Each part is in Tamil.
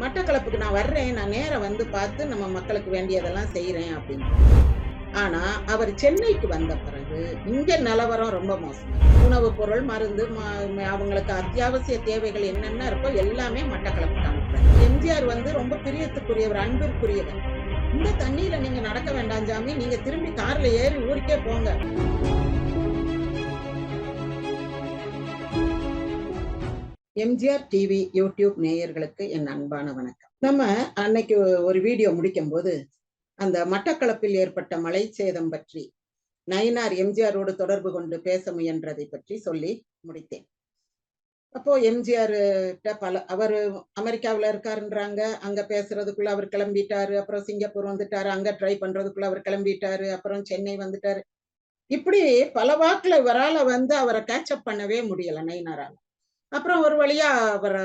மட்டக்களப்புக்கு நான் வர்றேன் நான் நேரம் வந்து பார்த்து நம்ம மக்களுக்கு வேண்டியதெல்லாம் செய்கிறேன் அப்படின்னு. ஆனால் அவர் சென்னைக்கு வந்த பிறகு இங்கே நிலவரம் ரொம்ப மோசம். உணவுப் பொருள் மருந்து ம- அவங்களுக்கு அத்தியாவசிய தேவைகள் என்னென்ன இருக்கோ எல்லாமே மட்டக்களப்புக்கு அனுப்புறாரு எம்ஜிஆர் வந்து ரொம்ப பிரியத்துக்குரியவர் அன்பிற்குரியவர். இந்த தண்ணியில் நீங்கள் நடக்க வேண்டாம் சாமி நீங்கள் திரும்பி காரில் ஏறி ஊருக்கே போங்க. எம்ஜிஆர் டிவி யூடியூப் நேயர்களுக்கு என் அன்பான வணக்கம். நம்ம அன்னைக்கு ஒரு வீடியோ முடிக்கும் போது அந்த மட்டக்களப்பில் ஏற்பட்ட மழை சேதம் பற்றி நயினார் எம்ஜிஆரோடு தொடர்பு கொண்டு பேச முயன்றதை பற்றி சொல்லி முடித்தேன். அப்போ எம்ஜிஆர் பல அவர் அமெரிக்காவுல இருக்காருன்றாங்க அங்க பேசுறதுக்குள்ள அவர் கிளம்பிட்டாரு அப்புறம் சிங்கப்பூர் வந்துட்டாரு அங்க ட்ரை பண்றதுக்குள்ள அவர் கிளம்பிட்டாரு அப்புறம் சென்னை வந்துட்டாரு. இப்படி பல வாக்குல இவரால வந்து அவரை கேட்சப் பண்ணவே முடியல நயினாரால. அப்புறம் ஒரு வழியா அவரை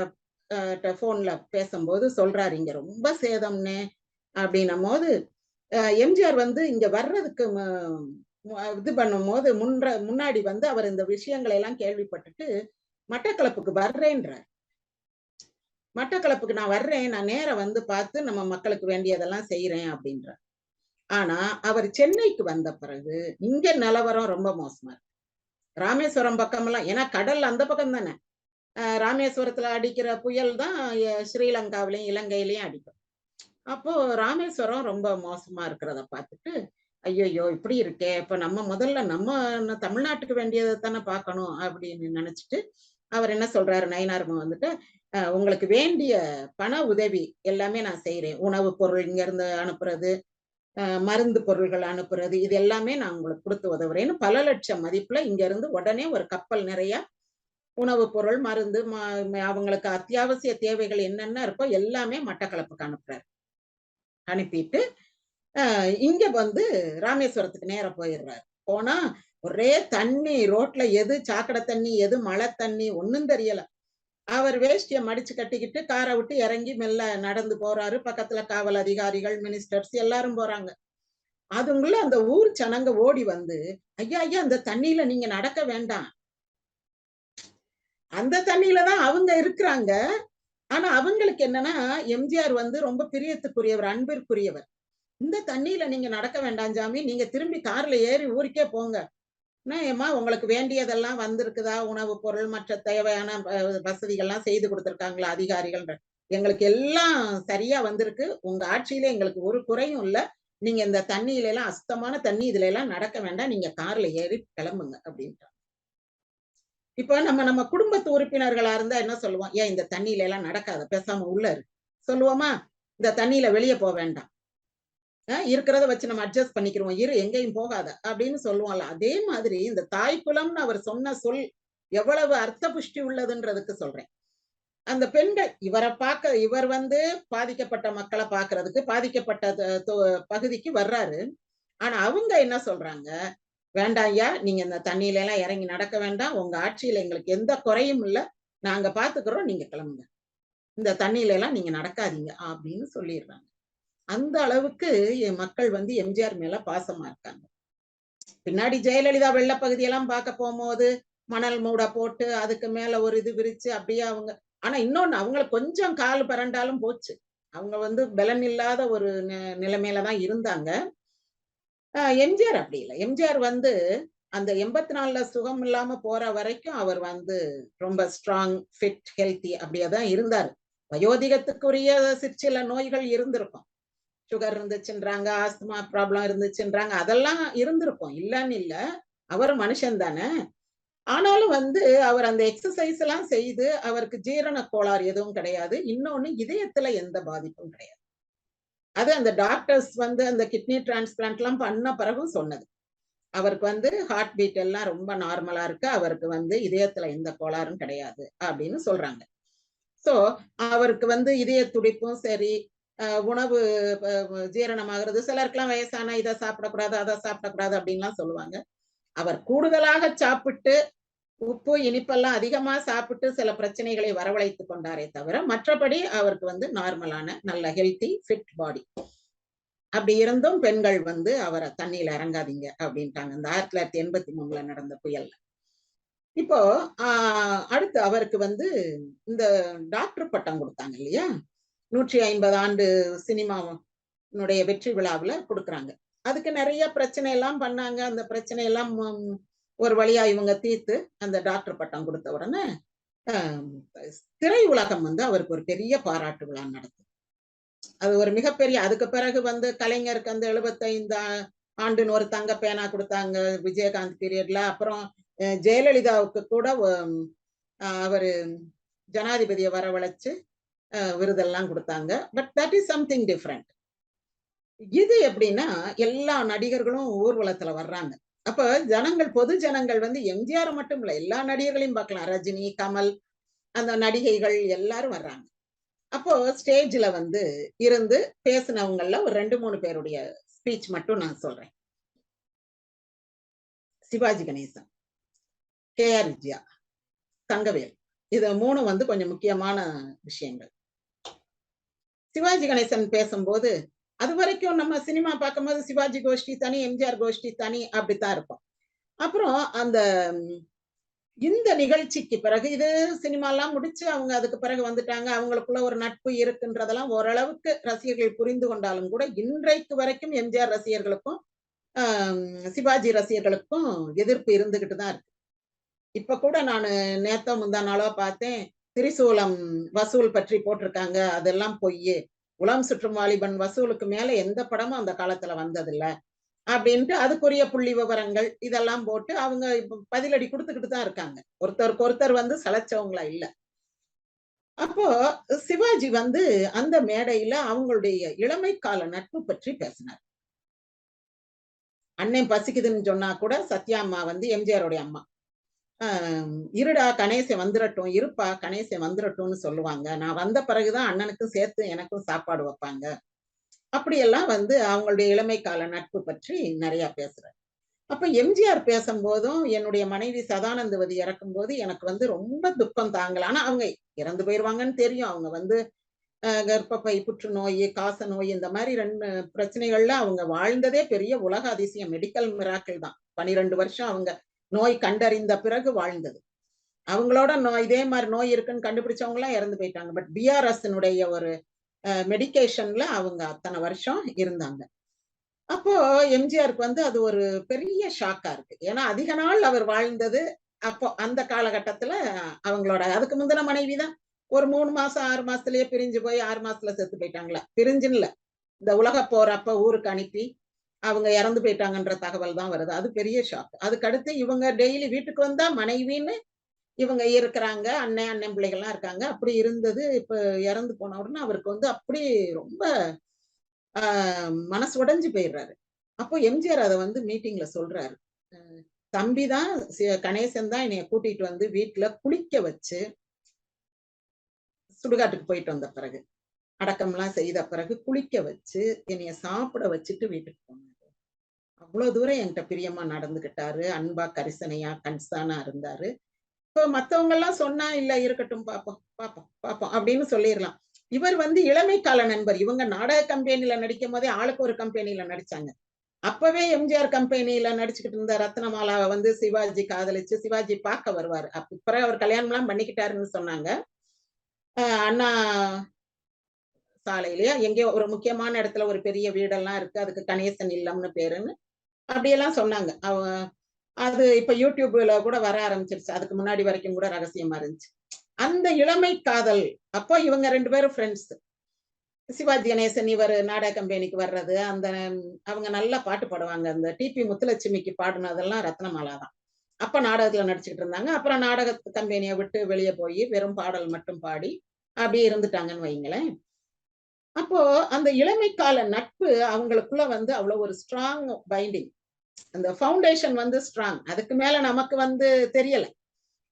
போன்ல பேசும்போது சொல்றாரு இங்க ரொம்ப சேதம்னே அப்படின்னும் போது அஹ், எம்ஜிஆர் வந்து இங்க வர்றதுக்கு இது பண்ணும் போது முன்ற முன்னாடி வந்து அவர் இந்த விஷயங்களை எல்லாம் கேள்விப்பட்டுட்டு மட்டக்களப்புக்கு வர்றேன்றார். மட்டக்களப்புக்கு நான் வர்றேன். நான் நேரம் வந்து பார்த்து நம்ம மக்களுக்கு வேண்டியதெல்லாம் செய்யறேன் அப்படின்றார். ஆனா அவர் சென்னைக்கு வந்த பிறகு இங்க நிலவரம் ரொம்ப மோசமா இருக்கு. ராமேஸ்வரம் பக்கமெல்லாம் ஏன்னா கடல் அந்த பக்கம் தானே ராமேஸ்வரத்துல அடிக்கிற புயல் தான் ஸ்ரீலங்காவிலையும் இலங்கையிலயும் அடிக்கும். அப்போ ராமேஸ்வரம் ரொம்ப மோசமா இருக்கிறத பார்த்துட்டு ஐயோ இப்படி இருக்கே இப்ப நம்ம முதல்ல நம்ம தமிழ்நாட்டுக்கு வேண்டியதை தானே பார்க்கணும் அப்படின்னு நினைச்சிட்டு அவர் என்ன சொல்றாரு நயினார்மா வந்துட்டு உங்களுக்கு வேண்டிய பண உதவி எல்லாமே நான் செய்யறேன் உணவுப் பொருள் இங்க இருந்து அனுப்புறது மருந்து பொருள்கள் அனுப்புறது இது எல்லாமே நான் உங்களுக்கு கொடுத்து உதவுறேன்னு பல லட்சம் மதிப்புல இங்க இருந்து உடனே ஒரு கப்பல் நிறைய உணவுப் பொருள் மருந்து ம- அவங்களுக்கு அத்தியாவசிய தேவைகள் என்னென்ன இருக்கோ எல்லாமே மட்டக்களப்புக்கு அனுப்புறாரு அனுப்பிட்டு இங்க வந்து ராமேஸ்வரத்துக்கு நேர போயிடுறாரு. போனா ஒரே தண்ணி ரோட்ல எது சாக்கடை தண்ணி எது மழை தண்ணி ஒன்னும் தெரியல. அவர் வேஷ்டிய மடிச்சு கட்டிக்கிட்டு காரை விட்டு இறங்கி மெல்ல நடந்து போறாரு. பக்கத்துல காவல் அதிகாரிகள் மினிஸ்டர்ஸ் எல்லாரும் போறாங்க. அதுங்குள்ள அந்த ஊர் ஜனங்க ஓடி வந்து ஐயா ஐயா அந்த தண்ணியில நீங்க நடக்க வேண்டாம். அந்த தண்ணியில தான் அவங்க இருக்கிறாங்க. ஆனா அவங்களுக்கு என்னன்னா எம்ஜிஆர் வந்து ரொம்ப பிரியத்துக்குரியவர் அன்பிற்குரியவர். இந்த தண்ணியில நீங்க நடக்க வேண்டாம் சாமி நீங்க திரும்பி கார்ல ஏறி ஊருக்கே போங்க. ஏமா ஏம்மா உங்களுக்கு வேண்டியதெல்லாம் வந்திருக்குதா? உணவுப் பொருள் மற்ற தேவையான வசதிகள்லாம் செய்து கொடுத்திருக்காங்களா அதிகாரிகள்? எங்களுக்கு எல்லாம் சரியா வந்திருக்கு. உங்க ஆட்சியில எங்களுக்கு ஒரு குறையும் இல்ல. நீங்க இந்த தண்ணியில எல்லாம் அசுத்தமான தண்ணி இதுல எல்லாம் நடக்க வேண்டாம். நீங்க கார்ல ஏறி கிளம்புங்க அப்படின்ட்டு இப்ப நம்ம நம்ம குடும்பத்து உறுப்பினர்களா இருந்தா என்ன சொல்லுவோம்? ஏன் இந்த தண்ணியில எல்லாம் நடக்காத பேசாம உள்ள இரு. சொல்லுவோமா? இந்த தண்ணியில வெளியே போக வேண்டாம். ஆஹ் இருக்கிறத வச்சு நம்ம அட்ஜஸ்ட் பண்ணிக்கிறோம் இரு எங்கேயும் போகாத. அப்படின்னு சொல்லுவோம்ல. அதே மாதிரி இந்த தாய்க்குலம்னு அவர் சொன்ன சொல் எவ்வளவு அர்த்த புஷ்டி உள்ளதுன்றதுக்கு சொல்றேன். அந்த பெண்கள் இவரை பார்க்க இவர் வந்து பாதிக்கப்பட்ட மக்களை பாக்குறதுக்கு பாதிக்கப்பட்ட த- தொ- பகுதிக்கு வர்றாரு. ஆனா அவங்க என்ன சொல்றாங்க? வேண்டாம் ஐயா நீங்க இந்த தண்ணியில எல்லாம் இறங்கி நடக்க வேண்டாம். உங்க ஆட்சியில எங்களுக்கு எந்த குறையும் இல்ல. நாங்க பாத்துக்கிறோம் நீங்க கிளம்புங்க. இந்த தண்ணியில எல்லாம் நீங்க நடக்காதீங்க அப்படின்னு சொல்லிடுறாங்க. அந்த அளவுக்கு என் மக்கள் வந்து எம்ஜிஆர் மேல பாசமா இருக்காங்க. பின்னாடி ஜெயலலிதா வெள்ள பகுதியெல்லாம் பார்க்க போகும்போது மணல் மூட போட்டு அதுக்கு மேல ஒரு இது விரிச்சு அப்படியே அவங்க ஆனா இன்னொன்னு அவங்களுக்கு கொஞ்சம் கால் பரண்டாலும் போச்சு. அவங்க வந்து பலன் இல்லாத ஒரு நிலைமையில தான் இருந்தாங்க. எம்ஜிஆர் அப்படி இல்லை. எம்ஜிஆர் வந்து அந்த எண்பத்தி நாலுல சுகம் இல்லாம போற வரைக்கும் அவர் வந்து ரொம்ப ஸ்ட்ராங் ஃபிட் ஹெல்த்தி அப்படியே தான் இருந்தார். வயோதிகத்துக்குரிய சிற்சில நோய்கள் இருந்திருக்கும். சுகர் இருந்துச்சுன்றாங்க ஆஸ்துமா ப்ராப்ளம் இருந்துச்சுன்றாங்க அதெல்லாம் இருந்திருக்கும். இல்லைன்னு இல்ல அவர் மனுஷன் தானே. ஆனாலும் வந்து அவர் அந்த எக்ஸசைஸ் எல்லாம் செய்து அவருக்கு ஜீரண கோளாறு எதுவும் கிடையாது. இன்னொன்னு இதயத்துல எந்த பாதிப்பும் கிடையாது. அது அந்த டாக்டர்ஸ் வந்து அந்த கிட்னி டிரான்ஸ்பிளான்ட் எல்லாம் பண்ண பிறகும் சொன்னது. அவருக்கு வந்து ஹார்ட் பீட் எல்லாம் ரொம்ப நார்மலா இருக்கு. அவருக்கு வந்து இதயத்துல எந்த கோளாறும் கிடையாது அப்படின்னு சொல்றாங்க. சோ அவருக்கு வந்து இதய துடிப்பும் சரி அஹ் உணவு ஜீரணமாகிறது சிலருக்குலாம் வயசான இதை சாப்பிடக்கூடாது அதை சாப்பிடக்கூடாது அப்படின்லாம் சொல்லுவாங்க. அவர் கூடுதலாக சாப்பிட்டு உப்பு இனிப்பெல்லாம் அதிகமா சாப்பிட்டு சில பிரச்சனைகளை வரவழைத்து கொண்டாரே தவிர மற்றபடி அவருக்கு வந்து நார்மலான நல்ல ஹெல்த்தி ஃபிட் பாடி அப்படி இருந்தும் பெண்கள் வந்து அவரை தண்ணியில இறங்காதீங்க அப்படின்ட்டாங்க. இந்த ஆயிரத்தி தொள்ளாயிரத்தி எண்பத்தி மூணுல நடந்த புயல்ல. இப்போ ஆஹ் அடுத்து அவருக்கு வந்து இந்த டாக்டர் பட்டம் கொடுத்தாங்க இல்லையா? நூற்றி ஐம்பது ஆண்டு சினிமாவுடைய வெற்றி விழாவுல கொடுக்குறாங்க. அதுக்கு நிறைய பிரச்சனை எல்லாம் பண்ணாங்க. அந்த பிரச்சனை எல்லாம் ஒரு வழியா இவங்க தீர்த்து அந்த டாக்டர் பட்டம் கொடுத்த உடனே திரை உலகம் வந்து அவருக்கு ஒரு பெரிய பாராட்டு விழா நடத்தும் அது ஒரு மிகப்பெரிய அதுக்கு பிறகு வந்து கலைஞருக்கு அந்த எழுபத்தைந்து ஆண்டுன்னு ஒரு தங்க பேனா கொடுத்தாங்க விஜயகாந்த் பீரியட்ல. அப்புறம் ஜெயலலிதாவுக்கு கூட அவர் அவரு ஜனாதிபதியை வரவழைச்சு விருதெல்லாம் கொடுத்தாங்க. But that is something different இது எப்படின்னா எல்லா நடிகர்களும் ஊர்வலத்துல வர்றாங்க. அப்ப ஜனங்கள் பொது ஜனங்கள் வந்து எம்ஜிஆர் மட்டும் இல்ல எல்லா நடிகர்களையும் பார்க்கலாம். ரஜினி கமல் அந்த நடிகைகள் எல்லாரும் வர்றாங்க. அப்போ ஸ்டேஜ்ல வந்து இருந்து பேசினவங்கல ஒரு ரெண்டு மூணு பேருடைய ஸ்பீச் மட்டும் நான் சொல்றேன். Sivaji Ganesan K R Vijaya Thangavel. இது மூணு வந்து கொஞ்சம் முக்கியமான விஷயங்கள். சிவாஜி கணேசன் பேசும்போது அது வரைக்கும் நம்ம சினிமா பார்க்கும்போது சிவாஜி கோஷ்டி தனி எம்ஜிஆர் கோஷ்டி தனி அப்படித்தான் இருக்கும் அப்புறம் அந்த இந்த நிகழ்ச்சிக்கு பிறகு இது சினிமாலாம் முடிச்சு அவங்க அதுக்கு பிறகு வந்துட்டாங்க. அவங்களுக்குள்ள ஒரு நட்பு இருக்குன்றதெல்லாம் ஓரளவுக்கு ரசிகர்கள் புரிந்து கொண்டாலும் கூட இன்றைக்கு வரைக்கும் எம்ஜிஆர் ரசிகர்களுக்கும் சிவாஜி ரசிகர்களுக்கும் எதிர்ப்பு இருந்துகிட்டு தான் இருக்கு. இப்ப கூட நான் நேத்தோ முந்தா நாளோ பார்த்தேன். திரிசூலம் வசூல் பற்றி போட்டிருக்காங்க. அதெல்லாம் பொய் உலம் சுற்றும் வாலிபன் வசூலுக்கு மேல எந்த படமும் அந்த காலத்துல வந்ததில்ல. அப்படின்ட்டு அதுக்குரிய புள்ளி விவரங்கள் இதெல்லாம் போட்டு அவங்க இப்ப பதிலடி கொடுத்துக்கிட்டு தான் இருக்காங்க. ஒருத்தருக்கு ஒருத்தர் வந்து சளைச்சவங்களா இல்ல. அப்போ சிவாஜி வந்து அந்த மேடையில அவங்களுடைய இளமை கால நட்பு பற்றி பேசினார். அண்ணன் பசிக்குதுன்னு சொன்னா கூட சத்யா அம்மா வந்து எம்ஜிஆருடைய அம்மா. இருடா கணேசன் வந்துடட்டும் இருப்பா கணேசன் வந்துடட்டும்னு சொல்லுவாங்க. நான் வந்த பிறகுதான் அண்ணனுக்கும் சேர்த்து எனக்கும் சாப்பாடு வைப்பாங்க. அப்படியெல்லாம் வந்து அவங்களுடைய இளமை கால நட்பு பற்றி நிறைய பேசுறேன். அப்ப எம்ஜிஆர் பேசும்போதும் என்னுடைய மனைவி சதானந்தவதி இறக்கும்போது எனக்கு வந்து ரொம்ப துக்கம் தாங்கல. ஆனா அவங்க இறந்து போயிருவாங்கன்னு தெரியும். அவங்க வந்து கர்ப்பப்பை புற்றுநோய் காச நோய் இந்த மாதிரி ரெண்டு பிரச்சனைகள்ல அவங்க வாழ்ந்ததே பெரிய உலக அதிசயம். மெடிக்கல் மிராக்கள் தான். பனிரெண்டு வருஷம் அவங்க நோய் கண்டறிந்த பிறகு வாழ்ந்தது. அவங்களோட நோய் இதே மாதிரி நோய் இருக்குன்னு கண்டுபிடிச்சவங்க எல்லாம் இறந்து போயிட்டாங்க. பட் பிஆர்எஸ்னுடைய ஒரு மெடிகேஷன்ல அவங்க அத்தனை வருஷம் இருந்தாங்க. அப்போ எம்ஜிஆருக்கு வந்து அது ஒரு பெரிய ஷாக்கா இருக்கு. ஏன்னா அதிக நாள் அவர் வாழ்ந்தது அப்போ அந்த காலகட்டத்துல அவங்களோட அதுக்கு முந்தின மனைவி தான். ஒரு மூணு மாசம் ஆறு மாசத்துலயே பிரிஞ்சு போய் ஆறு மாசத்துல செத்து போயிட்டாங்களா? பிரிஞ்சுன்னு இந்த உலக போறப்ப ஊருக்கு அனுப்பி அவங்க இறந்து போயிட்டாங்கன்ற தகவல் தான் வருது. அது பெரிய ஷாக் அதுக்கடுத்து இவங்க டெய்லி வீட்டுக்கு வந்தா மனைவின்னு இவங்க இருக்கிறாங்க. அண்ணன் அண்ணன் பிள்ளைகள்லாம் இருக்காங்க. அப்படி இருந்தது. இப்ப இறந்து போன உடனே அவருக்கு வந்து அப்படி ரொம்ப ஆஹ் மனசு உடைஞ்சு போயிடுறாரு. அப்போ எம்ஜிஆர் அதை வந்து மீட்டிங்ல சொல்றாரு. தம்பி தான் கணேசன் தான் என்னைய கூட்டிட்டு வந்து வீட்டுல குளிக்க வச்சு சுடுகாட்டுக்கு போயிட்டு வந்த பிறகு அடக்கம்லாம் செய்த பிறகு குளிக்க வச்சு என்னைய சாப்பிட வச்சுட்டு வீட்டுக்கு போனாரு. அவ்வளவு தூரம் என்கிட்ட பிரியமா நடந்துகிட்டாரு. அன்பா கரிசனையா கன்சானா இருந்தாரு. இப்போ மத்தவங்க எல்லாம் சொன்னா இல்ல இருக்கட்டும் பாப்போம் பாப்போம் பாப்போம் அப்படின்னு சொல்லிடலாம். இவர் வந்து இளமை கால நண்பர். இவங்க நாடக கம்பெனில நடிக்கும் போதே ஆளுக்கு ஒரு கம்பெனில நடிச்சாங்க. அப்பவே எம்ஜிஆர் கம்பெனில நடிச்சுக்கிட்டு இருந்த ரத்னமாலாவை வந்து சிவாஜி காதலிச்சு சிவாஜி பார்க்க வருவாரு. அப்புறம் அவர் கல்யாணம் எல்லாம் பண்ணிக்கிட்டாருன்னு சொன்னாங்க. அண்ணா சாலையிலயா? எங்கேயோ ஒரு முக்கியமான இடத்துல ஒரு பெரிய வீடெல்லாம் இருக்கு. அதுக்கு கணேசன் இல்லம்னு பேருன்னு அப்படியெல்லாம் சொன்னாங்க. அவ அது இப்ப யூடியூப்ல கூட வர ஆரம்பிச்சிருச்சு. அதுக்கு முன்னாடி வரைக்கும் கூட ரகசியமா இருந்துச்சு. அந்த இளமை காதல் அப்போ இவங்க ரெண்டு பேரும் ஃப்ரெண்ட்ஸ் சிவாஜி கணேசன் இவர் நாடக கம்பெனிக்கு வர்றது அந்த அவங்க நல்லா பாட்டு பாடுவாங்க. அந்த டிபி முத்துலட்சுமிக்கு பாடினதெல்லாம் ரத்னமாலா தான். அப்ப நாடகத்துல நடிச்சுக்கிட்டு இருந்தாங்க. அப்புறம் நாடக கம்பெனியை விட்டு வெளியே போய் வெறும் பாடல் மட்டும் பாடி அப்படியே இருந்துட்டாங்கன்னு வைங்களேன். அப்போ அந்த இளமை கால நட்பு அவங்களுக்குள்ள வந்து அவ்வளவு ஒரு ஸ்ட்ராங் பைண்டிங் அந்த ஃபவுண்டேஷன் வந்து ஸ்ட்ராங் அதுக்கு மேல நமக்கு வந்து தெரியல.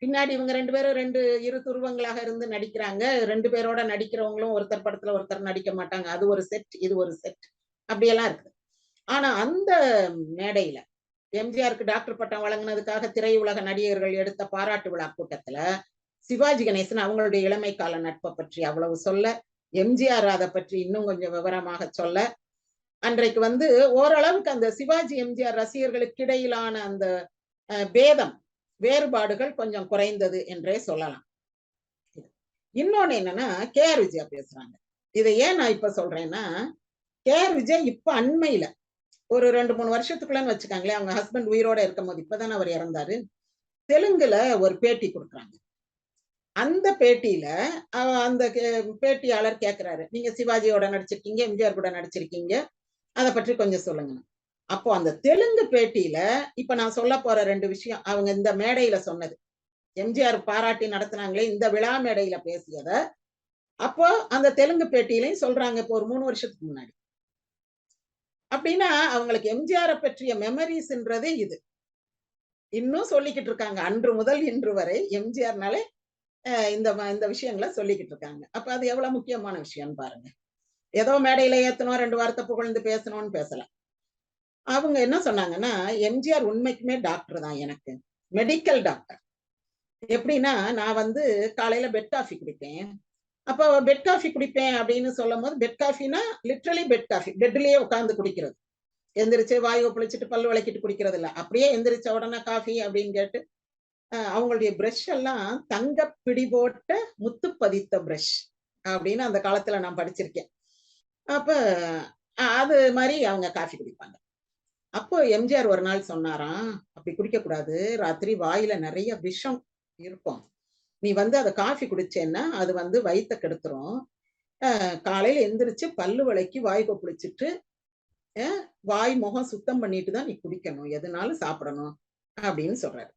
பின்னாடி இவங்க ரெண்டு பேரும் ரெண்டு இரு துருவங்களாக இருந்து நடிக்கிறாங்க. ரெண்டு பேரோட நடிக்கிறவங்களும் ஒருத்தர் படத்துல ஒருத்தர் நடிக்க மாட்டாங்க. அது ஒரு செட் இது ஒரு செட் அப்படியெல்லாம் இருக்குது. ஆனா அந்த மேடையில எம்ஜிஆருக்கு டாக்டர் பட்டம் வழங்கினதுக்காக திரையுலக நடிகர்கள் எடுத்த பாராட்டு விழா கூட்டத்துல சிவாஜி கணேசன் அவங்களுடைய இளமை கால நட்பை பற்றி அவ்வளவு சொல்ல எம்ஜிஆர் அதை பற்றி இன்னும் கொஞ்சம் விவரமாக சொல்ல. அன்றைக்கு வந்து ஓரளவுக்கு அந்த சிவாஜி எம்ஜிஆர் ரசிகர்களுக்கு இடையிலான அந்த பேதம் வேறுபாடுகள் கொஞ்சம் குறைந்தது என்றே சொல்லலாம். இன்னொன்னு என்னன்னா கே ஆர் விஜயா பேசுறாங்க. இதை ஏன் நான் இப்ப சொல்றேன்னா கே ஆர் விஜய் இப்ப அண்மையில ஒரு ரெண்டு மூணு வருஷத்துக்குள்ளன்னு வச்சுக்காங்களே அவங்க ஹஸ்பண்ட் உயிரோட இருக்கும் போது இப்பதானே அவர் இறந்தாரு. தெலுங்குல ஒரு பேட்டி கொடுக்குறாங்க. அந்த பேட்டியில அவ- அந்த கே- பேட்டியாளர் கேட்கிறாரு நீங்க சிவாஜியோட நடிச்சிருக்கீங்க எம்ஜிஆர் கூட நடிச்சிருக்கீங்க. அதை பற்றி கொஞ்சம் சொல்லுங்க. அப்போ அந்த தெலுங்கு பேட்டியில இப்ப நான் சொல்ல போற ரெண்டு விஷயம் அவங்க இந்த மேடையில சொன்னது. எம்ஜிஆர் பாராட்டி நடத்துனாங்களே இந்த விழா மேடையில பேசியத. அப்போ அந்த தெலுங்கு பேட்டியிலையும் சொல்றாங்க இப்போ ஒரு மூணு வருஷத்துக்கு முன்னாடி. அப்படின்னா அவங்களுக்கு எம்ஜிஆரை பற்றிய மெமரிஸ்ன்றதே இது. இன்னும் சொல்லிக்கிட்டு இருக்காங்க அன்று முதல் இன்று வரை எம்ஜிஆர்னாலே இந்த இந்த விஷயங்களை சொல்லிக்கிட்டு இருக்காங்க. அப்ப அது எவ்வளவு முக்கியமான விஷயம்னு பாருங்க. ஏதோ மேடையில ஏத்தணும் ரெண்டு வார்த்தை புகழ்ந்து பேசணும்னு பேசலாம் அவங்க என்ன சொன்னாங்கன்னா எம்ஜிஆர் உண்மைக்குமே டாக்டர் தான் எனக்கு. மெடிக்கல் டாக்டர் எப்படின்னா நான் வந்து காலையில பெட் காஃபி குடிப்பேன். அப்போ பெட் காஃபி குடிப்பேன் அப்படின்னு சொல்லும் போது பெட் காஃபினா லிட்ரலி பெட் காஃபி பெட்லயே உட்காந்து குடிக்கிறது. எந்திரிச்சு வாயு ஒப்பளிச்சுட்டு பல்லு விளக்கிட்டு குடிக்கிறது இல்லை அப்படியே எந்திரிச்ச உடனே காஃபி அப்படின்னு கேட்டு அவங்களுடைய பிரஷ் எல்லாம் தங்க பிடி போட்ட முத்து பதித்த பிரஷ் அப்படின்னு அந்த காலத்துல நான் படிச்சிருக்கேன். அப்ப அது மாதிரி அவங்க காஃபி குடிப்பாங்க. அப்போ எம்ஜிஆர் ஒரு நாள் சொன்னாராம் அப்படி குடிக்க கூடாது ராத்திரி வாயில நிறைய விஷம் இருக்கும். நீ வந்து அதை காஃபி குடிச்சேன்னா அது வந்து வயித்தை கெடுத்துரும். காலையில எந்திரிச்சு பல்லு விளக்கி வாய் கொப்பளிச்சுட்டு வாய் முகம் சுத்தம் பண்ணிட்டு தான் நீ குடிக்கணும். எதுனாலும் சாப்பிடணும். அப்படின்னு சொல்றாரு.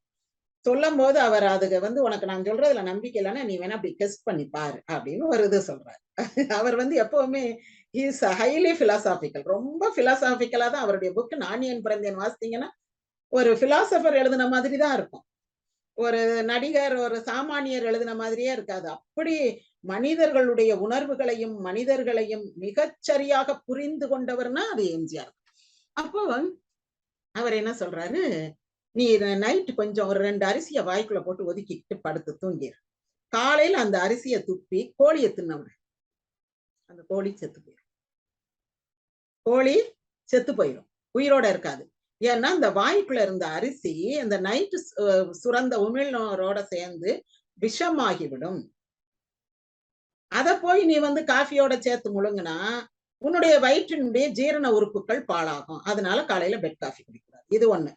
சொல்லும் போது அவர் அதுக்கு வந்து உனக்கு நான் சொல்றதுல நம்பிக்கை இல்லைன்னா நீ வேணா அப்படி டெஸ்ட் பண்ணி பாரு அப்படின்னு ஒரு இது சொல்றாரு. அவர் வந்து எப்பவுமே இஸ் ஹைலி பிலாசாபிக்கல் ரொம்ப பிலாசாபிக்கலா தான் அவருடைய புக் நானியன் பிறந்தேன் வாசித்தீங்கன்னா ஒரு பிலாசபர் எழுதின மாதிரி தான் இருக்கும். ஒரு நடிகர் ஒரு சாமானியர் எழுதின மாதிரியே இருக்காது. அப்படி மனிதர்களுடைய உணர்வுகளையும் மனிதர்களையும் மிகச்சரியாக புரிந்து கொண்டவர்னா அது எம்ஜிஆர். அப்போ அவர் என்ன சொல்றாரு? நீ நைட் கொஞ்சம் ஒரு ரெண்டு அரிசியை வாய்க்குள்ள போட்டு ஒதுக்கிட்டு படுத்து தூங்கிடு காலையில அந்த அரிசியை துப்பி கோழியை தின்னவன. அந்த கோழி செத்து போயிடும் கோழி செத்து போயிடும் உயிரோட இருக்காது. ஏன்னா அந்த வாய்க்குள்ள இருந்த அரிசி அந்த நைட்டு சுரந்த உமிழ்நோரோட சேர்ந்து விஷமாகிவிடும். அத போய் நீ வந்து காஃபியோட சேர்த்து முழுங்குனா உன்னுடைய வயிற்றினுடைய ஜீரண உறுப்புகள் பாழாகும். அதனால காலையில பெட் காஃபி குடிக்கூடாது இது ஒண்ணு.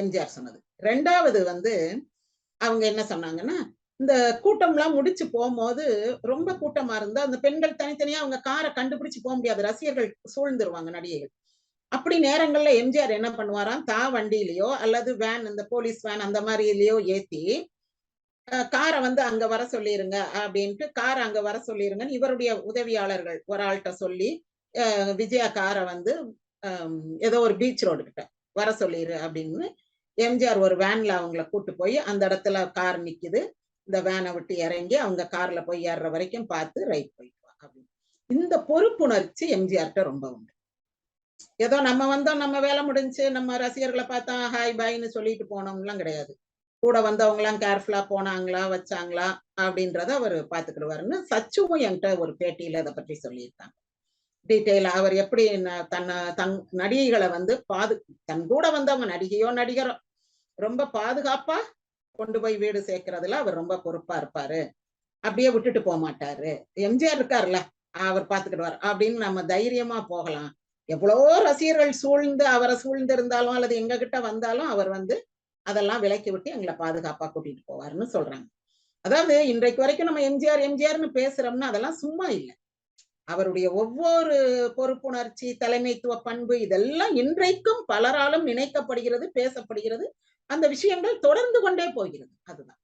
எம்ஜிஆர் சொன்னது. ரெண்டாவது வந்து அவங்க என்ன சொன்னாங்கன்னா இந்த கூட்டம்லாம் முடிச்சு போகும்போது ரொம்ப கூட்டமா இருந்தா அந்த பெண்கள் தனித்தனியா அவங்க காரை கண்டுபிடிச்சு போக முடியாது. ரசிகர்கள் சூழ்ந்துருவாங்க நடிகைகள். அப்படி நேரங்கள்ல எம்ஜிஆர் என்ன பண்ணுவாராம்? தா வண்டியிலயோ அல்லது வேன் இந்த போலீஸ் வேன் அந்த மாதிரிலயோ ஏத்தி காரை வந்து அங்க வர சொல்லிருங்க அப்படின்ட்டு காரை அங்க வர சொல்லிருங்கன்னு இவருடைய உதவியாளர்கள் ஒரு ஆள்கிட்ட சொல்லி அஹ் விஜயா காரை வந்து ஏதோ ஒரு பீச் ரோடு கிட்ட வர சொல்லிடு அப்படின்னு எம்ஜிஆர் ஒரு வேன்ல அவங்கள கூட்டு போய் அந்த இடத்துல கார் நிக்குது. இந்த வேனை விட்டு இறங்கி அவங்க கார்ல போய் ஏறுற வரைக்கும் பார்த்து ரைட் போயிட்டு அப்படின்னு. இந்த பொறுப்புணர்ச்சி எம்ஜிஆர்கிட்ட ரொம்ப உண்டு. ஏதோ நம்ம வந்தோம் நம்ம வேலை முடிஞ்சு நம்ம ரசிகர்களை பார்த்தா ஹாய் பாய்னு சொல்லிட்டு போனோம்லாம் கிடையாது. கூட வந்தவங்களாம் கேர்ஃபுல்லா போனாங்களா வச்சாங்களா அப்படின்றத அவர் பாத்துக்கிடுவாருன்னு சச்சுவும் என்கிட்ட ஒரு பேட்டியில அதை பற்றி சொல்லியிருக்காங்க. டீட்டெயிலா அவர் எப்படி தன்னை தன் நடிகைகளை வந்து பாது தன் கூட வந்தவங்க நடிகையோ நடிகரோ ரொம்ப பாதுகாப்பா கொண்டு போய் வீடு சேர்க்கறதுல அவர் ரொம்ப பொறுப்பா இருப்பாரு. அப்படியே விட்டுட்டு போக மாட்டாரு. எம்ஜிஆர் இருக்காருல்ல அவர் பாத்துக்கிடுவார். அப்படின்னு நம்ம தைரியமா போகலாம். எவ்வளவோ ரசிகர்கள் சூழ்ந்து அவரை சூழ்ந்து இருந்தாலும் அல்லது எங்க கிட்ட வந்தாலும் அவர் வந்து அதெல்லாம் விலக்கி விட்டு எங்களை பாதுகாப்பா கூட்டிட்டு போவாருன்னு சொல்றாங்க. அதாவது இன்றைக்கு வரைக்கும் நம்ம எம்ஜிஆர் எம்ஜிஆர்னு பேசுறோம்னா அதெல்லாம் சும்மா இல்லை. அவருடைய ஒவ்வொரு பொறுப்புணர்ச்சி தலைமைத்துவ பண்பு இதெல்லாம் இன்றைக்கும் பலராலும் நினைக்கப்படுகிறது பேசப்படுகிறது. அந்த விஷயங்கள் தொடர்ந்து கொண்டே போகிறது. அதுதான்.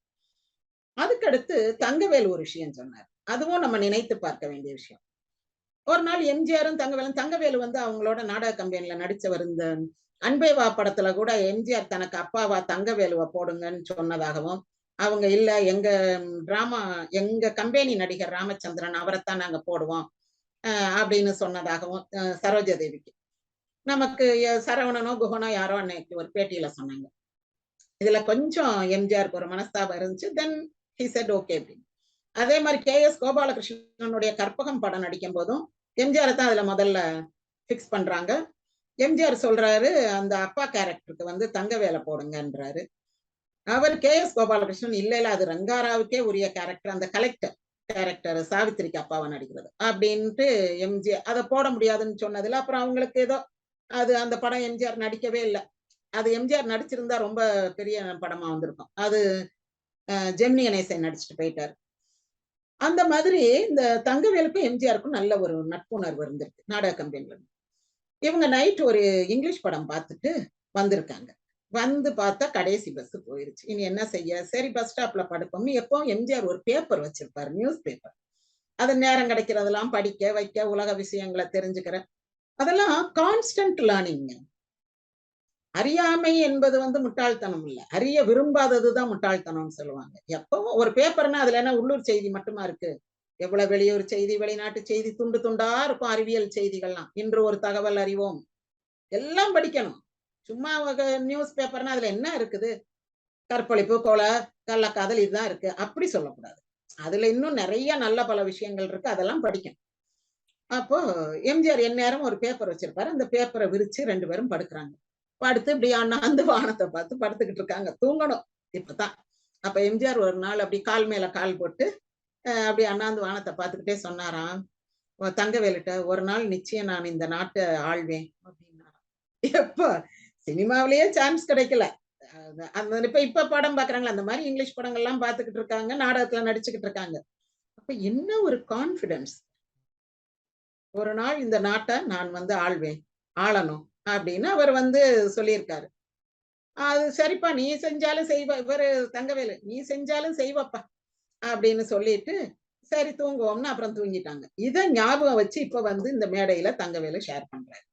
அதுக்கடுத்து தங்கவேல் ஒரு விஷயம் சொன்னார். அதுவும் நம்ம நினைத்து பார்க்க வேண்டிய விஷயம். ஒரு நாள் எம்ஜிஆரும் தங்கவேலும் தங்கவேலு வந்து அவங்களோட நாடக கம்பெனில நடிச்சவர் இந்த அன்பே வா படத்துல கூட எம்ஜிஆர் தனக்கு அப்பாவா தங்கவேலுவை போடுங்கன்னு சொன்னதாகவும் அவங்க இல்ல எங்க டிராமா எங்க கம்பெனி நடிகர் ராமச்சந்திரன் அவரைத்தான் நாங்க போடுவோம். அப்படின்னு சொன்னதாகவும் சரோஜா தேவிக்கு. நமக்கு சரவணனோ குஹனோ யாரோ அன்னைக்கு ஒரு பேட்டியில சொன்னாங்க. இதுல கொஞ்சம் எம்ஜிஆருக்கு ஒரு மனஸ்தாபம் இருந்துச்சு தென் ஹி செட் ஓகே அப்படின்னு. அதே மாதிரி கே எஸ் கோபாலகிருஷ்ணனுடைய கற்பகம் படம் நடிக்கும் போதும் எம்ஜிஆர் தான் அதுல முதல்ல பிக்ஸ் பண்றாங்க. எம்ஜிஆர் சொல்றாரு அந்த அப்பா கேரக்டருக்கு வந்து தங்க வேலை போடுங்கன்றாரு. அவர் கே எஸ் கோபாலகிருஷ்ணன் இல்ல இல்ல அது ரங்காராவுக்கே உரிய கேரக்டர் அந்த கலெக்டர் கேரக்டர் சாவித்திரிக்கு அப்பாவை நடிக்கிறது. அப்படின்ட்டு எம்ஜிஆர் அதை போட முடியாதுன்னு சொன்னதுல அப்புறம் அவங்களுக்கு ஏதோ அது அந்த படம் எம்ஜிஆர் நடிக்கவே இல்லை. அது எம்ஜிஆர் நடிச்சிருந்தா ரொம்ப பெரிய படமா வந்திருக்கும். அது ஜெமினி கணேசன் நடிச்சுட்டு போயிட்டாரு. அந்த மாதிரி இந்த தங்கவேலுக்கும் எம்ஜிஆருக்கும் நல்ல ஒரு நட்புணர்வு இருந்திருக்கு நாடக கம்பெனில இருந்து. இவங்க நைட் ஒரு இங்கிலீஷ் படம் பார்த்துட்டு வந்திருக்காங்க. வந்து பார்த்தா கடைசி பஸ் போயிருச்சு. இனி என்ன செய்ய? சரி பஸ் ஸ்டாப்ல படுப்போம். எப்பவும் எம்ஜிஆர் ஒரு பேப்பர் வச்சிருப்பாரு நியூஸ் பேப்பர் அது நேரம் கிடைக்கிறதெல்லாம் படிக்க வைக்க உலக விஷயங்களை தெரிஞ்சுக்கிற. அதெல்லாம் கான்ஸ்டன்ட் லேர்னிங் அறியாமை என்பது வந்து முட்டாள்தனம் இல்ல. அறிய விரும்பாததுதான் முட்டாள்தனம்னு சொல்லுவாங்க. எப்பவும் ஒரு பேப்பர்னா அதுல என்ன உள்ளூர் செய்தி மட்டுமா இருக்கு? எவ்வளவு வெளியூர் செய்தி வெளிநாட்டு செய்தி துண்டு துண்டா இருக்கும் அறிவியல் செய்திகள்லாம். இன்று ஒரு தகவல் அறிவோம். எல்லாம் படிக்கணும். சும்மா நியூஸ் பேப்பர்னா அதுல என்ன இருக்குது? கற்பழிப்பு கொலை கள்ளக்காதல் இதுதான் இருக்கு. அப்படி சொல்லக்கூடாது. அதுல இன்னும் நிறைய நல்ல பல விஷயங்கள் இருக்கு. அதெல்லாம் படிக்கணும். அப்போ எம்ஜிஆர் எந்நேரம் ஒரு பேப்பர் வச்சிருப்பாரு. அந்த பேப்பரை விரிச்சு ரெண்டு பேரும் படுக்கிறாங்க. படுத்து இப்படி அண்ணாந்து வானத்தை பார்த்து படுத்துக்கிட்டு இருக்காங்க. தூங்கணும். இப்பதான். அப்ப எம்ஜிஆர் ஒரு நாள் அப்படி கால் மேல கால் போட்டு அஹ் அப்படி அண்ணாந்து வானத்தை பார்த்துக்கிட்டே சொன்னாராம். தங்கவேலுட்ட ஒரு நாள் நிச்சயம் நான் இந்த நாட்டை ஆழ்வேன் அப்படின்னாராம். எப்ப? சினிமாவிலேயே சான்ஸ் கிடைக்கல. அந்த இப்ப இப்ப படம் பாக்குறாங்களா அந்த மாதிரி இங்கிலீஷ் படங்கள்லாம் பாத்துக்கிட்டு இருக்காங்க நாடகத்துல நடிச்சுக்கிட்டு இருக்காங்க. அப்ப என்ன ஒரு கான்பிடன்ஸ் ஒரு நாள் இந்த நாட்டை நான் வந்து ஆள்வேன் ஆளணும் அப்படின்னு அவர் வந்து சொல்லியிருக்காரு. அது சரிப்பா நீ செஞ்சாலும் செய்வ இவரு தங்கவேலு நீ செஞ்சாலும் செய்வப்பா அப்படின்னு சொல்லிட்டு சரி தூங்குவோம்னு அப்புறம் தூங்கிட்டாங்க. இத ஞாபகம் வச்சு இப்ப வந்து இந்த மேடையில தங்கவேலு ஷேர் பண்றாரு.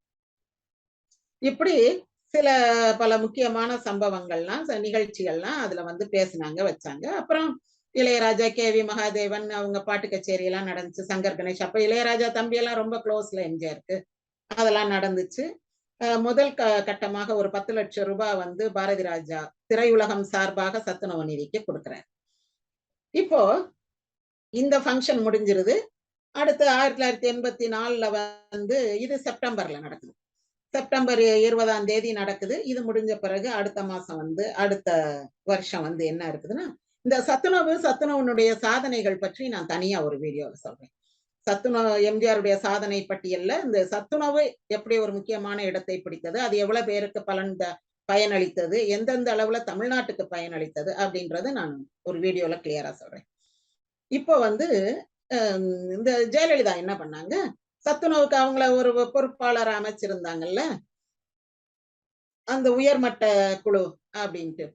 இப்படி சில பல முக்கியமான சம்பவங்கள்லாம் நிகழ்ச்சிகள்லாம் அதுல வந்து பேசுனாங்க வச்சாங்க. அப்புறம் இளையராஜா கே வி மகாதேவன் அவங்க பாட்டு கச்சேரி எல்லாம் நடந்துச்சு சங்கர் கணேஷ். அப்ப இளையராஜா தம்பி எல்லாம் ரொம்ப க்ளோஸ்ல எம்ஜிஆருக்கு. அதெல்லாம் நடந்துச்சு. அஹ் முதல் க கட்டமாக ஒரு பத்து லட்சம் ரூபாய் வந்து பாரதி ராஜா திரையுலகம் சார்பாக சத்துணவு நிதிக்கு கொடுக்குறாரு. இப்போ இந்த ஃபங்க்ஷன் முடிஞ்சிருது. அடுத்து ஆயிரத்தி தொள்ளாயிரத்தி எண்பத்தி நாலுல வந்து இது செப்டம்பர்ல நடக்குது. செப்டம்பர் இருபதாம் தேதி நடக்குது. இது முடிஞ்ச பிறகு அடுத்த மாசம் வந்து அடுத்த வருஷம் வந்து என்ன இருக்குதுன்னா இந்த சத்துணவு சத்துணவனுடைய சாதனைகள் பற்றி நான் தனியா ஒரு வீடியோவை சொல்றேன். சத்துணவு எம்ஜிஆருடைய சாதனை பட்டியல்ல இந்த சத்துணவு எப்படி ஒரு முக்கியமான இடத்தை பிடித்தது அது எவ்வளவு பேருக்கு பலன் பயனளித்தது எந்தெந்த அளவுல தமிழ்நாட்டுக்கு பயனளித்தது அப்படின்றத நான் ஒரு வீடியோல கிளியரா சொல்றேன். இப்போ வந்து இந்த ஜெயலலிதா என்ன பண்ணாங்க சத்துணவுக்கு அவங்கள ஒரு பொறுப்பாளர் அமைச்சிருந்தாங்கல்ல? அந்த உயர்மட்ட குழு அப்படின்ட்டு.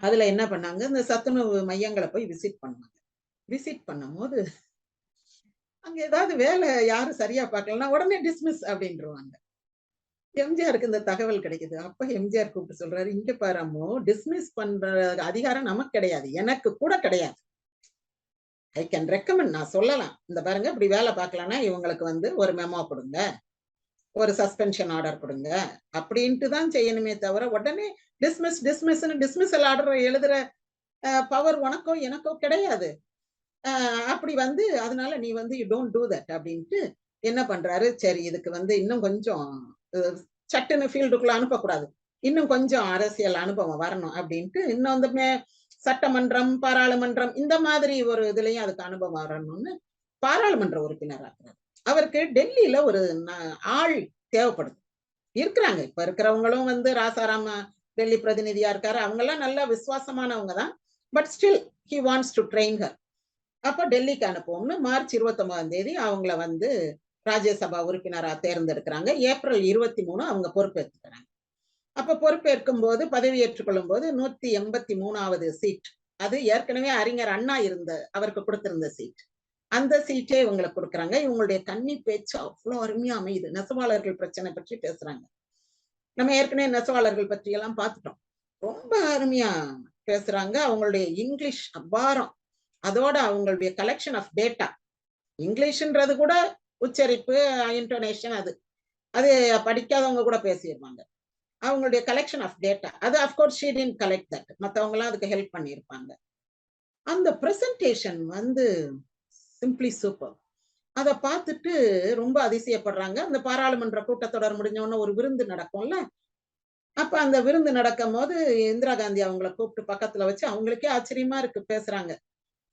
அதுல என்ன பண்ணாங்க? இந்த சத்துணவு மையங்களை போய் விசிட் பண்ணாங்க. விசிட் பண்ணும்போது அங்க ஏதாவது வேலை யாரும் சரியா பார்க்கலன்னா உடனே டிஸ்மிஸ் அப்படின்றவாங்க. எம்ஜிஆருக்கு இந்த தகவல் கிடைக்குது. அப்ப எம்ஜிஆர் கூப்பிட்டு சொல்றாரு இங்க பாரமோ டிஸ்மிஸ் பண்ற அதிகாரம் நமக்கு கிடையாது. எனக்கு கூட கிடையாது. ஐ கேன் ரெக்கமெண்ட் நான் சொல்லலாம். இந்த பாருங்க இப்படி வேலை பார்க்கலன்னா இவங்களுக்கு வந்து ஒரு மெமோ கொடுங்க. ஒரு சஸ்பென்ஷன் ஆர்டர் கொடுங்க. அப்படின்ட்டு தான் செய்யணுமே தவிர உடனே டிஸ்மிஸ் டிஸ்மிஸ்னு டிஸ்மிஸல் ஆர்டர் எழுதுற பவர் உனக்கோ எனக்கோ கிடையாது. அப்படி வந்து அதனால நீ வந்து யூ டோன்ட் டூ தட் அப்படின்ட்டு என்ன பண்றாரு? சரி இதுக்கு வந்து இன்னும் கொஞ்சம் சட்டுன்னு ஃபீல்டுக்குள்ள அனுப்பக்கூடாது. இன்னும் கொஞ்சம் அரசியல் அனுபவம் வரணும் அப்படின்ட்டு இன்னும் வந்து மே- சட்டமன்றம் பாராளுமன்றம் இந்த மாதிரி ஒரு இதுலயும் அதுக்கு அனுபவம் வரணும்னு பாராளுமன்ற உறுப்பினர் ஆக்குறாரு. அவருக்கு டெல்லியில ஒரு ஆள் தேவைப்படுது. இருக்கிறாங்க. இப்ப இருக்கிறவங்களும் வந்து ராசாராம டெல்லி பிரதிநிதியா இருக்காரு. அவங்க எல்லாம் நல்ல விசுவாசமானவங்க தான். But still he wants to train her அப்ப டெல்லிக்கு அனுப்புவோம்னு மார்ச் இருபத்தொன்பதாம் தேதி அவங்கள வந்து ராஜ்யசபா உறுப்பினரா தேர்ந்தெடுக்கிறாங்க. ஏப்ரல் இருபத்தி மூணு அவங்க பொறுப்பேற்றுக்கிறாங்க அப்ப பொறுப்பேற்கும் போது பதவி ஏற்றுக்கொள்ளும் போது நூத்தி எண்பத்தி மூணாவது சீட் அது ஏற்கனவே அறிஞர் அண்ணா இருந்த அவருக்கு கொடுத்திருந்த சீட் அந்த சீட்டே இவங்களுக்கு கொடுக்குறாங்க. இவங்களுடைய கன்னி பேச்சு அவ்வளவு அருமையா அமையுது. நெசவாளர்கள் பிரச்சனை பற்றி பேசுறாங்க. நம்ம ஏற்கனவே நெசவாளர்கள் பற்றி எல்லாம் பார்த்துட்டோம். ரொம்ப அருமையா பேசுறாங்க. அவங்களுடைய இங்கிலீஷ் அபாரம். அதோட அவங்களுடைய கலெக்ஷன் ஆஃப் டேட்டா இங்கிலீஷ்ன்றது கூட உச்சரிப்பு இன்டோனேஷன் அது. அது படிக்காதவங்க கூட பேசிடுவாங்க. அவங்களுடைய கலெக்ஷன் ஆஃப் டேட்டா அது அஃப்கோர்ஸ் ஷீடின் கலெக்ட் தட் மற்றவங்களாம் அதுக்கு ஹெல்ப் பண்ணியிருப்பாங்க. அந்த ப்ரெசன்டேஷன் வந்து சிம்பிளி சூப்பர் அதை பார்த்துட்டு ரொம்ப அதிசயப்படுறாங்க. அந்த பாராளுமன்ற கூட்டத்தொடர் முடிஞ்ச ஒரு விருந்து நடக்கும்ல? அப்ப அந்த விருந்து நடக்கும் போது இந்திரா காந்தி அவங்கள கூப்பிட்டு பக்கத்துல வச்சு அவங்களுக்கே ஆச்சரியமா இருக்கு பேசுறாங்க.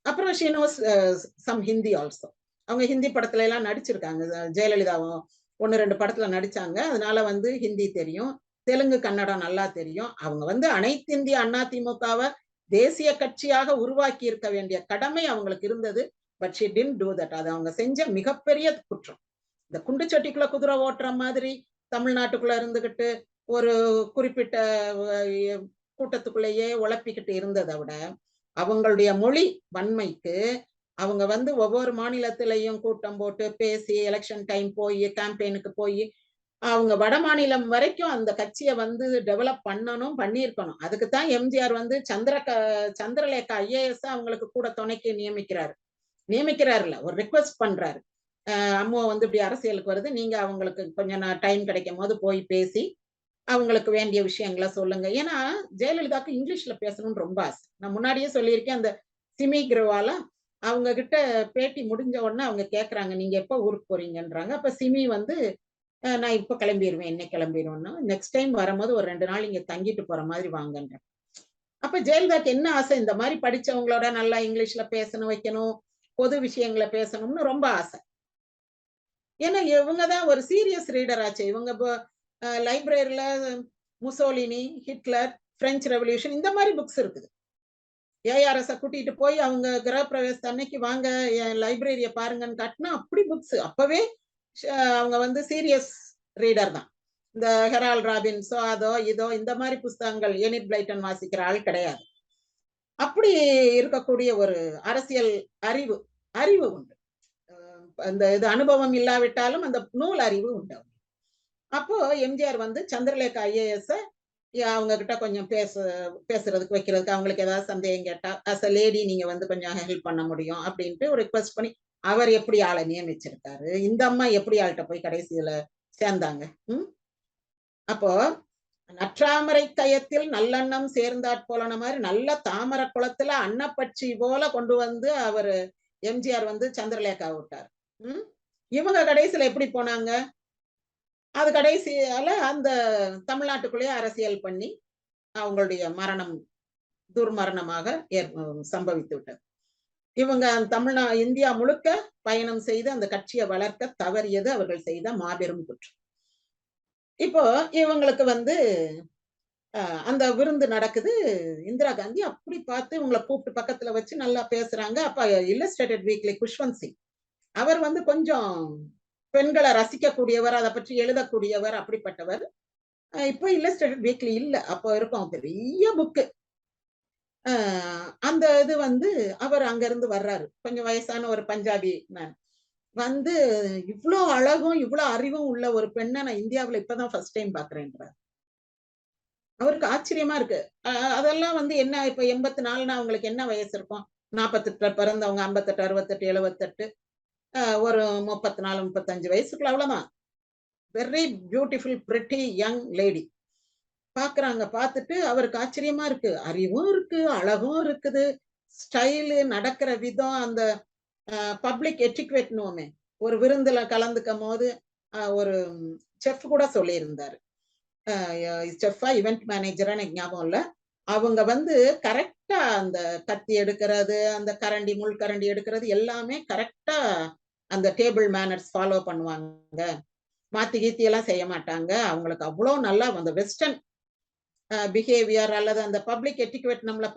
அப்புறம் she knows knows some Hindi also அவங்க ஹிந்தி படத்துல எல்லாம் நடிச்சிருக்காங்க. ஜெயலலிதாவும் ஒன்னு ரெண்டு படத்துல நடிச்சாங்க. அதனால வந்து ஹிந்தி தெரியும். தெலுங்கு கன்னடம் நல்லா தெரியும். அவங்க வந்து அனைத்து இந்திய அண்ணா திமுகவை தேசிய கட்சியாக உருவாக்கி இருக்க வேண்டிய கடமை அவங்களுக்கு இருந்தது. But she didn't do that அது அவங்க செஞ்ச மிகப்பெரிய குற்றம். இந்த குண்டு சட்டிக்குள்ள குதிரை ஓட்டுற மாதிரி தமிழ்நாட்டுக்குள்ள இருந்துகிட்டு ஒரு குறிப்பிட்ட கூட்டத்துக்குள்ளேயே உழப்பிக்கிட்டு இருந்ததை விட அவங்களுடைய மொழி வன்மைக்கு அவங்க வந்து ஒவ்வொரு மாநிலத்திலையும் கூட்டம் போட்டு பேசி எலெக்ஷன் டைம் போய் கேம்பெயினுக்கு போய் அவங்க வட மாநிலம் வரைக்கும் அந்த கட்சியை வந்து டெவலப் பண்ணணும் பண்ணியிருக்கணும். அதுக்கு தான் எம்ஜிஆர் வந்து சந்திர சந்திரலேகா ஐஏஎஸ் அவங்களுக்கு கூட துணைக்கு நியமிக்கிறாரு. நியமிக்கிறாருல ஒரு ரிக்வெஸ்ட் பண்றாரு. அம்மா வந்து இப்படி அரசியலுக்கு வருது நீங்க அவங்களுக்கு கொஞ்சம் டைம் கிடைக்கும் போது போய் பேசி அவங்களுக்கு வேண்டிய விஷயங்களை சொல்லுங்க. ஏன்னா ஜெயலலிதாக்கு இங்கிலீஷ்ல பேசணும்னு ரொம்ப ஆசை. நான் முன்னாடியே சொல்லியிருக்கேன் அந்த சிமி கிரவால அவங்க கிட்ட பேட்டி முடிஞ்ச உடனே அவங்க கேட்கறாங்க நீங்க எப்ப ஊருக்கு போறீங்கன்றாங்க. அப்ப சிமி வந்து நான் இப்ப கிளம்பிடுவேன் என்ன கிளம்பிடுவேன்னா நெக்ஸ்ட் டைம் வரும்போது ஒரு ரெண்டு நாள் இங்க தங்கிட்டு போற மாதிரி வாங்கன்றேன். அப்ப ஜெயலலிதாக்கு என்ன ஆசை? இந்த மாதிரி படிச்சவங்களோட நல்லா இங்கிலீஷ்ல பேசணும் வைக்கணும் பொது விஷயங்களை பேசணும்னு ரொம்ப ஆசை. ஏன்னா இவங்க தான் ஒரு சீரியஸ் ரீடர் ஆச்சு. இவங்க லைப்ரரியில முசோலினி ஹிட்லர் பிரெஞ்சு ரெவல்யூஷன் இந்த மாதிரி புக்ஸ் இருக்குது. ஏஆர்எஸ் கூட்டிட்டு போய் அவங்க கிரகப்பிரவேச அன்னைக்கு வாங்க என் லைப்ரரிய பாருங்கன்னு காட்டினா அப்படி புக்ஸ் அப்பவே அவங்க வந்து சீரியஸ் ரீடர் தான். இந்த ஹெரால் ராபின்ஸோ அதோ இதோ இந்த மாதிரி புஸ்தகங்கள் எனிட் பிளைட்டன் வாசிக்கிற ஆள் கிடையாது. அப்படி இருக்கக்கூடிய ஒரு அரசியல் அறிவு அறிவு உண்டு. அந்த இது அனுபவம் இல்லாவிட்டாலும் அந்த நூல் அறிவு உண்டு அப்போ எம்ஜிஆர் வந்து சந்திரலேகா ஐஏஎஸ் அவங்க கிட்ட கொஞ்சம் பேச பேசுறதுக்கு வைக்கிறதுக்கு அவங்களுக்கு ஏதாவது சந்தேகம் கேட்டா அஸ் அ லேடி நீங்க வந்து கொஞ்சம் ஹெல்ப் பண்ண முடியும் அப்படின்ட்டு ஒரு ரெக்வஸ்ட் பண்ணி அவர் எப்படி ஆளை நியமிச்சிருக்காரு? இந்த அம்மா எப்படி ஆள்கிட்ட போய் கடைசியில சேர்ந்தாங்க? உம் அப்போ நற்றாமரை கயத்தில் நல்லெண்ணம் சேர்ந்தாற் போலன மாதிரி நல்ல தாமரை குளத்துல அன்னப்பட்சி போல கொண்டு வந்து அவர் எம்ஜிஆர் வந்து சந்திரலேகா விட்டார். உம் இவங்க கடைசியில எப்படி போனாங்க? அது கடைசியால அந்த தமிழ்நாட்டுக்குள்ளேயே அரசியல் பண்ணி அவங்களுடைய மரணம் துர்மரணமாக ஏற்- சம்பவித்து விட்டது. இவங்க தமிழ்நா இந்தியா முழுக்க பயணம் செய்து அந்த கட்சியை வளர்க்க தவறியது அவர்கள் செய்த மாபெரும் குற்றம். இப்போ இவங்களுக்கு வந்து அந்த விருந்து நடக்குது. இந்திரா காந்தி அப்படி பார்த்து இவங்களை கூப்பிட்டு பக்கத்துல வச்சு நல்லா பேசுறாங்க. அப்ப இல்லஸ்ட்ரேட்டட் வீக்லி குஷ்வந்த் சிங். அவர் வந்து கொஞ்சம் பெண்களை ரசிக்கக்கூடியவர் அதை பற்றி எழுதக்கூடியவர் அப்படிப்பட்டவர். இப்போ இல்லஸ்ட்ரேட்டட் வீக்லி இல்லை. அப்போ இருக்கும் பெரிய புக்கு அந்த இது வந்து அவர் அங்கிருந்து வர்றாரு. கொஞ்சம் வயசான ஒரு பஞ்சாபி மேன் வந்து இவ்வளோ அழகும் இவ்வளோ அறிவும் உள்ள ஒரு பெண்ணை நான் இந்தியாவுல இப்பதான் ஃபர்ஸ்ட் டைம் பாக்குறேன்றார் அவருக்கு ஆச்சரியமா இருக்கு. அஹ் அதெல்லாம் வந்து என்ன இப்ப எண்பத்தி நாலுனா அவங்களுக்கு என்ன வயசு இருக்கும்? நாற்பத்தெட்டு பிறந்தவங்க ஐம்பத்தெட்டு அறுபத்தெட்டு எழுபத்தெட்டு. ஒரு முப்பத்தி நாலு முப்பத்தஞ்சு வயசுக்குள்ள அவ்வளவுதான். Very beautiful pretty young lady பாக்குறாங்க பார்த்துட்டு அவருக்கு ஆச்சரியமா இருக்கு. அறிவும் இருக்கு அழகும் இருக்குது. ஸ்டைலு நடக்கிற விதம் அந்த பப்ளிக் எட்டிக்வேட்னுவோமே ஒரு விருந்துல கலந்துக்கும் போது ஒரு செஃப் கூட சொல்லியிருந்தாரு. செஃப்பா இவெண்ட் மேனேஜரா எனக்கு ஞாபகம் இல்ல. அவங்க வந்து கரெக்டா அந்த கத்தி எடுக்கிறது அந்த கரண்டி முள் கரண்டி எடுக்கிறது எல்லாமே கரெக்டா அந்த டேபிள் மேனர்ஸ் ஃபாலோ பண்ணுவாங்க. மாத்தி கீத்தி எல்லாம் செய்ய மாட்டாங்க. அவங்களுக்கு அவ்வளோ நல்லா அந்த வெஸ்டர்ன் பிஹேவியர் அல்லது அந்த பப்ளிக் எட்டிக்வேட் நம்மள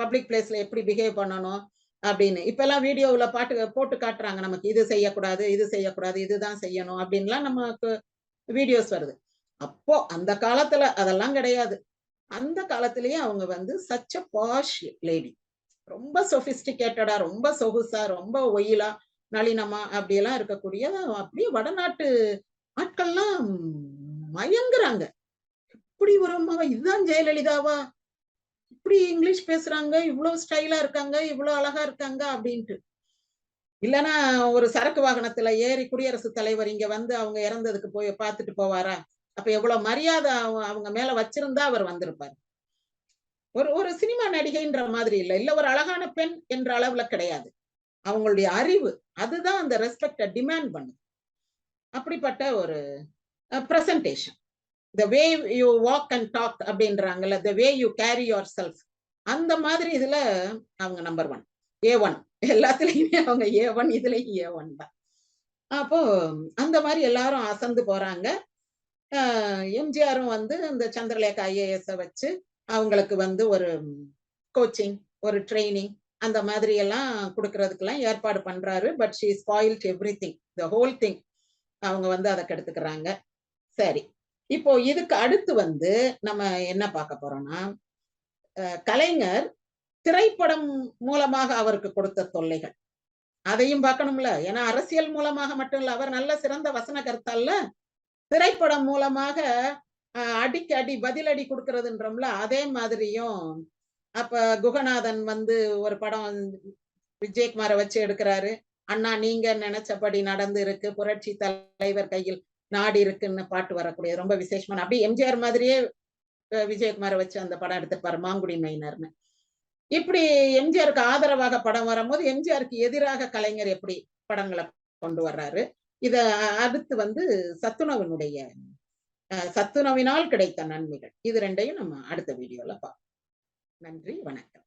பப்ளிக் பிளேஸ்ல எப்படி பிஹேவ் பண்ணணும் அப்படின்னு. இப்ப எல்லாம் பாட்டு போட்டு காட்டுறாங்க நமக்கு. இது செய்யக்கூடாது இது செய்யக்கூடாது இதுதான் செய்யணும் அப்படின்லாம் நமக்கு வீடியோஸ் வருது. அப்போ அந்த காலத்துல அதெல்லாம் கிடையாது. அந்த காலத்திலேயே அவங்க வந்து சச்ச பாஷ் லேடி ரொம்ப சொபிஸ்டிகேட்டடா ரொம்ப சொகுசா ரொம்ப ஒயிலா நளினமா அப்படியெல்லாம் இருக்கக்கூடிய அப்படியே வடநாட்டு ஆட்கள்லாம் மயங்குறாங்க. இப்படி ஒரு அம்மாவா? இதுதான் ஜெயலலிதாவா? இப்படி இங்கிலீஷ் பேசுறாங்க இவ்வளவு ஸ்டைலா இருக்காங்க இவ்வளவு அழகா இருக்காங்க அப்படின்ட்டு. இல்லைன்னா ஒரு சரக்கு வாகனத்துல ஏறி குடியரசுத் தலைவர் இங்க வந்து அவங்க இறந்ததுக்கு போய் பார்த்துட்டு போவாரா? அப்ப எவ்வளவு மரியாதை அவங்க மேல வச்சிருந்தா அவர் வந்திருப்பார். ஒரு ஒரு சினிமா நடிகைன்ற மாதிரி இல்ல. இல்ல ஒரு அழகான பெண் என்ற அளவுல கிடையாது. அவங்களுடைய அறிவு அதுதான் அந்த ரெஸ்பெக்ட டிமாண்ட் பண்ணுது. அப்படிப்பட்ட ஒரு presentation the way you walk and talk அப்படின்றாங்கல்ல the way you carry your self அந்த மாதிரி இதுல அவங்க நம்பர் ஒன் ஏ ஒன் எல்லாத்துலயுமே அவங்க ஏ ஒன் இதுலயும் ஏ ஒன் தான். அப்போ அந்த மாதிரி எல்லாரும் அசந்து போறாங்க. எம்ஜிஆரும் வந்து இந்த சந்திரலேகா ஐஏஎஸை வச்சு அவங்களுக்கு வந்து ஒரு கோச்சிங் ஒரு ட்ரைனிங் அந்த மாதிரி எல்லாம் கொடுக்கறதுக்கெல்லாம் ஏற்பாடு பண்றாரு. But she spoiled everything the whole thing அவங்க வந்து அதை கெடுத்துக்கிறாங்க. சரி. இப்போ இதுக்கு அடுத்து வந்து நம்ம என்ன பார்க்க போறோம்னா அஹ், கலைஞர் திரைப்படம் மூலமாக அவருக்கு கொடுத்த தொல்லைகள். அதையும் பார்க்கணும்ல. ஏன்னா அரசியல் மூலமாக மட்டும் இல்ல அவர் நல்ல சிறந்த வசன கருத்தால திரைப்படம் மூலமாக அஹ், அடிக்கு அடி பதிலடி கொடுக்கறதுன்றோம்ல அதே மாதிரியும் அப்ப குகநாதன் வந்து ஒரு படம் விஜயகுமாரை வச்சு எடுக்கிறாரு. அண்ணா நீங்க நினைச்சபடி நடந்து இருக்கு. புரட்சி தலைவர் கையில் நாடு இருக்குன்னு பாட்டு வரக்கூடிய ரொம்ப விசேஷமான அப்படியே எம்ஜிஆர் மாதிரியே விஜயகுமார விஜயகுமாரை வச்சு அந்த படம் எடுத்திருப்பாரு மாங்குடி மைனர்னு. இப்படி எம்ஜிஆருக்கு ஆதரவாக படம் வரும்போது எம்ஜிஆருக்கு எதிராக கலைஞர் எப்படி படங்களை கொண்டு வர்றாரு? இத அடுத்து வந்து சத்துணவினுடைய சத்துணவினால் கிடைத்த நன்மைகள். இது ரெண்டையும் நம்ம அடுத்த வீடியோல பார்ப்போம் நன்றி வணக்கம்.